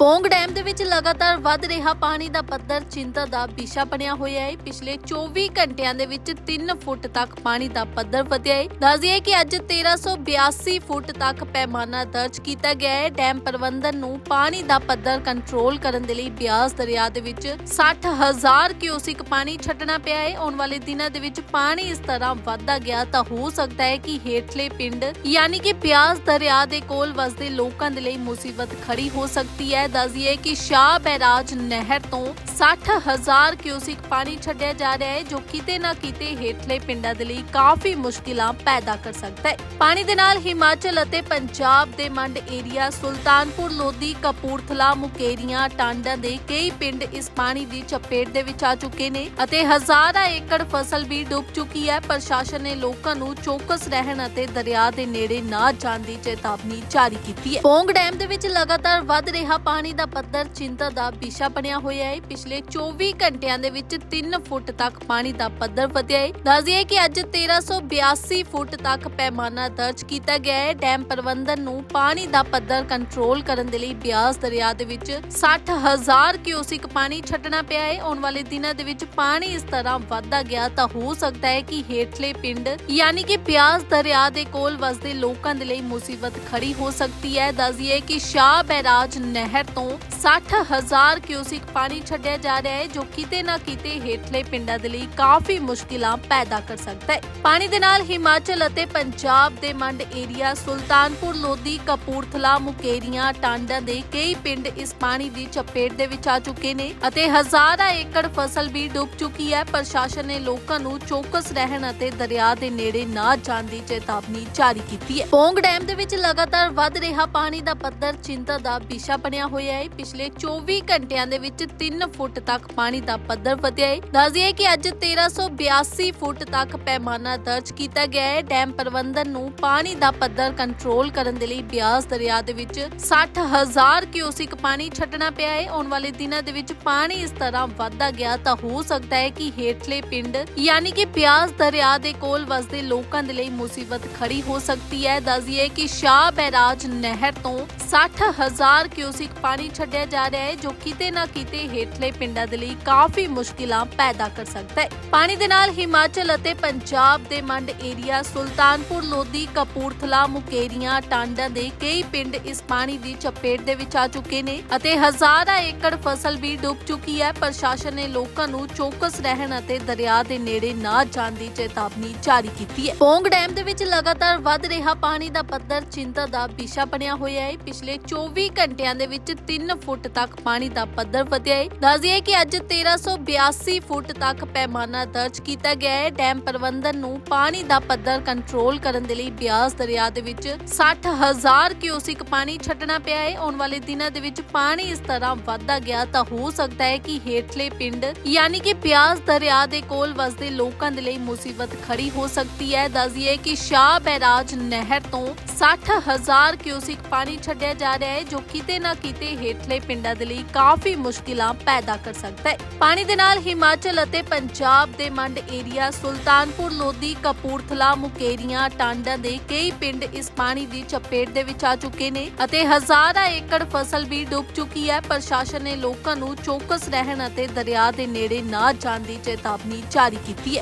Pong dam ਦੇ ਵਿੱਚ ਲਗਾਤਾਰ ਵੱਧ ਰਿਹਾ ਪਾਣੀ ਦਾ ਪੱਧਰ, ਚਿੰਤਾ ਦਾ ਵਿਸ਼ਾ ਬਣਿਆ ਹੋਇਆ ਹੈ। ਪਿਛਲੇ 24 ਘੰਟਿਆਂ ਦੇ ਵਿੱਚ 3 ਫੁੱਟ ਤੱਕ ਪਾਣੀ ਦਾ ਪੱਧਰ ਵਧਿਆ ਹੈ। ਦੱਸ ਦਈਏ ਕਿ ਅੱਜ 1382 ਫੁੱਟ ਤੱਕ ਪੈਮਾਨਾ ਦਰਜ ਕੀਤਾ ਗਿਆ ਹੈ। ਡੈਮ ਪ੍ਰਬੰਧਨ ਨੂੰ ਪਾਣੀ ਦਾ ਪੱਧਰ ਕੰਟਰੋਲ ਕਰਨ ਦੇ ਲਈ ਬਿਆਸ ਦਰਿਆ ਦੇ ਵਿੱਚ 60000 ਕਿਊਸਿਕ ਪਾਣੀ ਛੱਡਣਾ ਪਿਆ ਹੈ। ਆਉਣ ਵਾਲੇ ਦਿਨਾਂ ਦੇ ਵਿੱਚ ਪਾਣੀ ਇਸ ਤਰ੍ਹਾਂ ਵੱਧਦਾ ਗਿਆ ਤਾਂ ਹੋ ਸਕਦਾ ਹੈ ਕਿ ਹੇਠਲੇ ਪਿੰਡ, ਯਾਨੀ ਕਿ ਬਿਆਸ ਦਰਿਆ ਦੇ ਕੋਲ ਵਸਦੇ ਲੋਕਾਂ ਦੇ ਲਈ ਮੁਸੀਬਤ ਖੜੀ ਹੋ ਸਕਦੀ ਹੈ। ਦੱਸਦੀਏ ਕਿ ਸ਼ਾਹ ਬੈਰਾਜ ਨਹਿਰ ਤੋਂ 60000 ਕਿਊਸਿਕ ਪਾਣੀ ਛੱਡਿਆ ਜਾ ਰਿਹਾ ਹੈ, ਜੋ ਕਿਤੇ ਨਾ ਕਿਤੇ ਹੇਠਲੇ ਪਿੰਡਾਂ ਦੇ ਲਈ ਕਾਫੀ ਮੁਸ਼ਕਿਲਾਂ ਪੈਦਾ ਕਰ ਸਕਦਾ ਹੈ। ਪਾਣੀ ਦੇ ਨਾਲ ਹਿਮਾਚਲ ਅਤੇ ਪੰਜਾਬ ਦੇ ਮੰਡ ਏਰੀਆ ਸੁਲਤਾਨਪੁਰ, ਲੋਧੀ, ਕਪੂਰਥਲਾ, ਮੁਕੇਰੀਆਂ, ਟਾਂਡਾ ਦੇ ਕਈ ਪਿੰਡ ਇਸ ਪਾਣੀ ਦੀ ਚਪੇਟ ਦੇ ਵਿੱਚ ਆ ਚੁੱਕੇ ਨੇ ਅਤੇ ਹਜ਼ਾਰਾਂ ਏਕੜ ਫਸਲ ਵੀ ਡੁੱਬ ਚੁੱਕੀ ਹੈ। ਪ੍ਰਸ਼ਾਸਨ ਨੇ ਲੋਕਾਂ ਨੂੰ ਚੌਕਸ ਰਹਿਣ ਅਤੇ ਦਰਿਆ ਦੇ ਨੇੜੇ ਨਾ ਜਾਣ ਦੀ ਚੇਤਾਵਨੀ ਜਾਰੀ ਕੀਤੀ ਹੈ। ਪੌਂਗ ਡੈਮ ਦੇ ਵਿੱਚ ਲਗਾਤਾਰ ਵੱਧ ਰਿਹਾ ਪਾਣੀ ਪਾਣੀ ਦਾ ਪੱਧਰ ਚਿੰਤਾ ਦਾ ਵਿਸ਼ਾ ਬਣਿਆ ਹੋਇਆ ਹੈ। ਪਿਛਲੇ 24 ਘੰਟਿਆਂ ਦੇ ਵਿੱਚ 3 ਫੁੱਟ ਤੱਕ ਪਾਣੀ ਦਾ ਪੱਧਰ ਵਧਿਆ ਹੈ। ਦੱਸ ਕਿ ਅੱਜ 1382 ਫੁੱਟ ਤੱਕ ਪੈਮਾਨਾ ਦਰਜ ਕੀਤਾ ਗਿਆ ਹੈ। ਡੈਮ ਪ੍ਰਬੰਧਨ ਨੂੰ ਪਾਣੀ ਦਾ ਪੱਧਰ ਕੰਟਰੋਲ ਕਰਨ ਦੇ ਲਈ ਬਿਆਸ ਦਰਿਆ ਦੇ ਵਿੱਚ 60000 ਕਿਊਸਿਕ ਪਾਣੀ ਛੱਡਣਾ ਪਿਆ ਹੈ। ਆਉਣ ਵਾਲੇ ਦਿਨਾਂ ਦੇ ਵਿੱਚ ਪਾਣੀ ਇਸ ਤਰ੍ਹਾਂ ਵੱਧਦਾ ਗਿਆ ਤਾਂ ਹੋ ਸਕਦਾ ਹੈ ਕਿ ਹੇਠਲੇ ਪਿੰਡ, ਯਾਨੀ ਕਿ ਬਿਆਸ ਦਰਿਆ ਦੇ ਕੋਲ ਵਸਦੇ ਲੋਕਾਂ ਦੇ ਲਈ ਮੁਸੀਬਤ ਖੜੀ ਹੋ ਸਕਦੀ ਹੈ। ਦੱਸ ਦਈਏ ਕਿ ਸ਼ਾਹ ਬੈਰਾਜ ਨਹਿਰ ਤੋਂ 60000 ਕਿਊਸਿਕ ਪਾਣੀ ਛੱਡਿਆ ਜਾ ਰਿਹਾ ਹੈ, ਜੋ ਕਿਤੇ ਨਾ ਕਿਤੇ ਹੇਠਲੇ ਪਿੰਡਾਂ ਦੇ ਲਈ ਕਾਫੀ ਮੁਸ਼ਕਿਲਾਂ ਪੈਦਾ ਕਰ ਸਕਦਾ ਹੈ। ਪਾਣੀ ਦੇ ਨਾਲ ਹਿਮਾਚਲ ਅਤੇ ਪੰਜਾਬ ਦੇ ਮੰਡ ਏਰੀਆ ਸੁਲਤਾਨਪੁਰ, ਲੋਧੀ, ਕਪੂਰਥਲਾ, ਮੁਕੇਰੀਆਂ, ਟਾਂਡਾ ਦੇ ਕਈ ਪਿੰਡ ਇਸ ਪਾਣੀ ਦੀ ਚਪੇਟ ਦੇ ਵਿੱਚ ਆ ਚੁੱਕੇ ਨੇ ਅਤੇ ਹਜ਼ਾਰਾਂ ਏਕੜ ਫਸਲ ਵੀ ਡੁੱਬ ਚੁੱਕੀ ਹੈ। ਪ੍ਰਸ਼ਾਸਨ ਨੇ ਲੋਕਾਂ ਨੂੰ ਚੌਕਸ ਰਹਿਣ ਅਤੇ ਦਰਿਆ ਦੇ ਨੇੜੇ ਨਾ ਜਾਣ ਦੀ ਚੇਤਾਵਨੀ ਜਾਰੀ ਕੀਤੀ ਹੈ। ਪੌਂਗ ਡੈਮ ਦੇ ਵਿੱਚ ਲਗਾਤਾਰ ਵੱਧ ਰਿਹਾ ਪਾਣੀ ਦਾ ਪੱਧਰ, ਚਿੰਤਾ ਦਾ ਵਿਸ਼ਾ ਬਣਿਆ ਹੋਇਆ ਹੈ। ਪਿਛਲੇ 24 ਘੰਟਿਆਂ ਦੇ ਵਿੱਚ 3 ਫੁੱਟ ਤੱਕ ਪਾਣੀ ਦਾ ਪੱਧਰ ਵਧਿਆ ਹੈ। ਦੱਸ ਦਈਏ ਕਿ ਅੱਜ 1382 ਫੁੱਟ ਤੱਕ ਪੈਮਾਨਾ ਦਰਜ ਕੀਤਾ ਗਿਆ ਹੈ। ਡੈਮ ਪ੍ਰਬੰਧਨ ਨੂੰ ਪਾਣੀ ਦਾ ਪੱਧਰ ਕੰਟਰੋਲ ਕਰਨ ਦੇ ਲਈ ਬਿਆਸ ਦਰਿਆ ਦੇ ਵਿੱਚ 60000 ਕਿਊਸਿਕ ਪਾਣੀ ਛੱਡਣਾ ਪਿਆ ਹੈ। ਆਉਣ ਵਾਲੇ ਦਿਨਾਂ ਦੇ ਵਿੱਚ ਪਾਣੀ ਇਸ ਤਰ੍ਹਾਂ ਵੱਧਦਾ ਗਿਆ ਤਾਂ ਹੋ ਸਕਦਾ ਹੈ ਕਿ ਹੇਠਲੇ ਪਿੰਡ, ਯਾਨੀ ਕਿ ਬਿਆਸ ਦਰਿਆ ਦੇ ਕੋਲ ਵਸਦੇ ਲੋਕਾਂ ਦੇ ਲਈ ਮੁਸੀਬਤ ਖੜੀ ਹੋ ਸਕਦੀ ਹੈ। ਦੱਸ ਦਈਏ ਕਿ ਸ਼ਾਹ ਬੈਰਾਜ ਨਹਿਰ ਤੋਂ 60000 ਕਿਊਸਿਕ ਪਾਣੀ ਛੱਡਿਆ ਜਾ ਰਿਹਾ ਹੈ, ਜੋ ਕਿਤੇ ਨਾ ਕਿਤੇ ਹੇਠਲੇ ਪਿੰਡਾਂ ਦੇ ਲਈ ਕਾਫੀ ਮੁਸ਼ਕਿਲਾਂ ਪੈਦਾ ਕਰ ਸਕਦਾ ਹੈ। ਪਾਣੀ ਦੇ ਨਾਲ ਹਿਮਾਚਲ ਅਤੇ ਪੰਜਾਬ ਦੇ ਮੰਡ ਏਰੀਆ ਸੁਲਤਾਨਪੁਰ, ਲੋਧੀ, ਕਪੂਰਥਲਾ, ਮੁਕੇਰੀਆਂ, ਟਾਂਡਾ ਦੇ ਕਈ ਪਿੰਡ ਇਸ ਪਾਣੀ ਦੀ ਚਪੇਟ ਦੇ ਵਿੱਚ ਆ ਚੁੱਕੇ ਨੇ ਅਤੇ ਹਜ਼ਾਰਾਂ ਏਕੜ ਫਸਲ ਵੀ ਡੁੱਬ ਚੁੱਕੀ ਹੈ। ਪ੍ਰਸ਼ਾਸਨ ਨੇ ਲੋਕਾਂ ਨੂੰ ਚੌਕਸ ਰਹਿਣ ਅਤੇ ਦਰਿਆ ਦੇ ਨੇੜੇ ਨਾ ਜਾਣ ਦੀ ਚੇਤਾਵਨੀ ਜਾਰੀ ਕੀਤੀ ਹੈ। ਪੌਂਗ ਡੈਮ ਦੇ ਵਿੱਚ ਲਗਾਤਾਰ ਵੱਧ ਰਿਹਾ ਪਾਣੀ ਦਾ ਪੱਧਰ ਚਿੰਤਾ ਦਾ ਵਿਸ਼ਾ ਬਣਿਆ ਹੋਇਆ ਹੈ। ਪਿਛਲੇ 24 ਘੰਟਿਆਂ ਦੇ ਵਿੱਚ 3 ਫੁੱਟ ਤੱਕ ਪਾਣੀ ਦਾ ਪੱਧਰ ਵਧਿਆ ਹੈ। ਦੱਸ ਦਈਏ ਕਿ ਅੱਜ 1382 ਫੁੱਟ ਤੱਕ ਪੈਮਾਨਾ ਦਰਜ ਕੀਤਾ ਗਿਆ ਹੈ। ਡੈਮ ਪ੍ਰਬੰਧਨ ਨੂੰ ਪਾਣੀ ਦਾ ਪੱਧਰ ਕੰਟਰੋਲ ਕਰਨ ਦੇ ਲਈ ਬਿਆਸ ਦਰਿਆ ਦੇ ਵਿੱਚ 60000 ਕਿਊਸਿਕ ਪਾਣੀ ਛੱਡਣਾ ਪਿਆ ਹੈ। ਆਉਣ ਵਾਲੇ ਦਿਨਾਂ ਦੇ ਵਿੱਚ ਪਾਣੀ ਇਸ ਤਰ੍ਹਾਂ ਵੱਧਦਾ ਗਿਆ ਤਾਂ ਹੋ ਸਕਦਾ ਹੈ ਕਿ ਹੇਠਲੇ ਪਿੰਡ, ਯਾਨੀ ਕਿ ਬਿਆਸ ਦਰਿਆ ਦੇ ਕੋਲ ਵਸਦੇ ਲੋਕਾਂ ਦੇ ਲਈ ਮੁਸੀਬਤ ਖੜੀ ਹੋ ਸਕਦੀ ਹੈ। ਦੱਸ ਦਈਏ ਕਿ ਸ਼ਾਹ ਬੈਰਾਜ ਨਹਿਰ ਤੋਂ 60000 ਕਿਊਸਿਕ ਪਾਣੀ ਛੱਡਿਆ ਜਾ ਰਿਹਾ ਹੈ, ਜੋ ਕਿਤੇ ਨਾ ਕਿਤੇ ਹੇਠਲੇ ਪਿੰਡਾਂ ਦੇ ਲਈ ਕਾਫੀ ਮੁਸ਼ਕਿਲਾਂ ਪੈਦਾ ਕਰ ਸਕਦਾ ਹੈ। ਪਾਣੀ ਦੇ ਨਾਲ ਹਿਮਾਚਲ ਅਤੇ ਪੰਜਾਬ ਦੇ ਮੰਡ ਏਰੀਆ ਸੁਲਤਾਨਪੁਰ, ਲੋਧੀ, ਕਪੂਰਥਲਾ, ਮੁਕੇਰੀਆਂ, ਟਾਂਡਾ ਦੇ ਕਈ ਪਿੰਡ ਇਸ ਪਾਣੀ ਦੀ ਚਪੇਟ ਦੇ ਵਿੱਚ ਆ ਚੁੱਕੇ ਨੇ ਅਤੇ ਹਜ਼ਾਰਾਂ ਏਕੜ ਫਸਲ ਵੀ ਡੁੱਬ ਚੁੱਕੀ ਹੈ। ਪ੍ਰਸ਼ਾਸਨ ਨੇ ਲੋਕਾਂ ਨੂੰ ਚੌਕਸ ਰਹਿਣ ਅਤੇ ਦਰਿਆ ਦੇ ਨੇੜੇ ਨਾ ਜਾਣ ਦੀ ਚੇਤਾਵਨੀ ਜਾਰੀ ਕੀਤੀ ਹੈ।